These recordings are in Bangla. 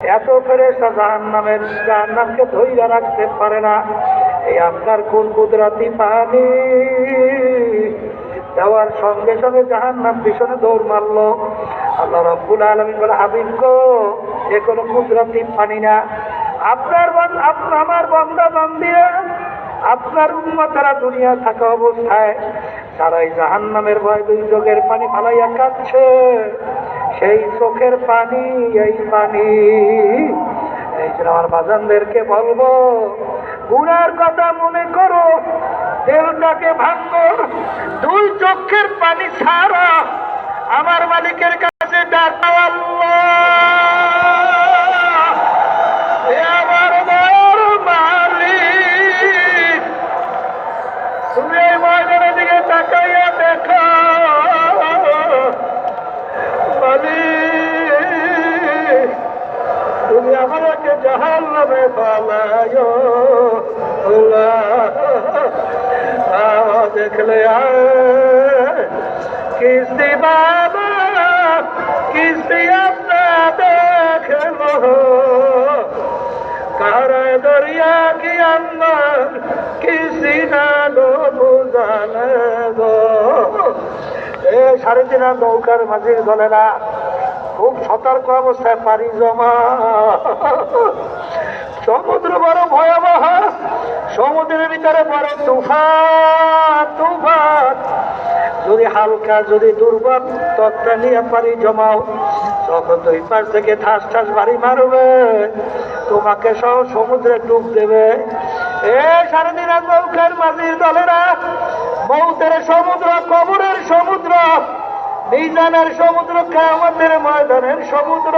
এত ফেরেস্তা জাহান নামের জাহান নামকে ধৈর্য রাখতে পারে না। এই আপনার কোন কুদরাতি পানি? দেওয়ার সঙ্গে সঙ্গে জাহান নাম পিছনে দৌড় মারলো। আল্লাহ রব্বুল আলমিন বলে, হাবিব গো, এ কোনো কুদরাতি পানি না। আপনার আমার বন্ধা বান্দিয়া আপনার উন্মতারা দুনিয়া থাকা অবস্থায় তারা এই জাহান নামের ভয় দুই চোখের পানি ফালাইয়া কাঁদছে। সেই চোখের পানি, এই পানি। এই জন্য আমার বাজানদেরকে বলব গুড়ার কথা মনে করো, দেহটাকে ভাঙো, দুই চোখের পানি ছাড়া। আমার মালিকের কাছে ডাকা, আল্লাহ। আমাকে জাহাল নামে পালায় দেখলে কিস্তি বাবা, কিস্তি আপনার দেখল কারা দরিয়া কি আমার কিস্তি না বুঝালে গো। এ সাড়ে তিন নৌকার মাঝির দলেরা খুব সতর্ক অবস্থায় পারি জমা। সমুদ্র বড় ভয়াবহ, সমুদ্রের ভিতরে বড় তুফান তুফান। যদি হালকা, যদি দুর্বল তত্ত্বা নিয়ে পারি জমাও, তখন দুই পাশ থেকে ঠাস ঠাস বাড়ি মারবে। তোমাকে সহ সমুদ্রে ডুব দেবে। এ সারাদিন আর নৌকার মাঝির দলেরা মৌতের সমুদ্র কবরের সমুদ্র মিজানের সমুদ্র কামতের ময়দানের সমুদ্র।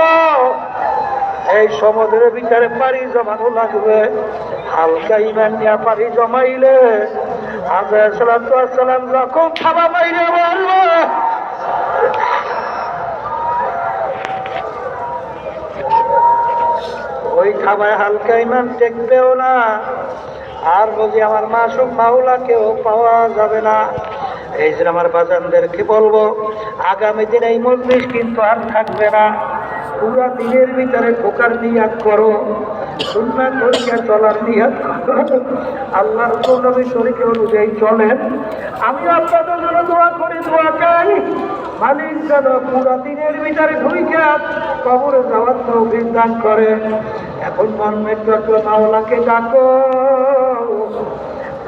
এই সমুদ্রের ভিতরে পাড়ি জমানো লাগবে। হালকা ইমান নিয়ে পাড়ি জমাইলে আজহার যখন খাবা বাইরে বলবে ওই খাবায় হালকা ইমান টেকবেও না। আর বুঝি আমার মাসুক মাওলাকেও পাওয়া যাবে না। এই যে আমার বাজানদেরকে বলব, আগামী দিন এই মজলিস কিন্তু আর থাকবে না। পুরা দিনের ভিতরে ঢোকার নিয়াত করো, সুন্নাত তরিকা চলার নিয়াত আল্লাহর নবী শরীকে অনুযায়ী চলেন। আমি আপনাদের জন্য দোয়া করি, দোয়া চাই। মালিক যেন পুরা দিনের ভিতরে ঢুইকে কবরে যাওয়ার তৌফিক দান করে। এখন মন মেট্রো মাওলাকে ডাকো।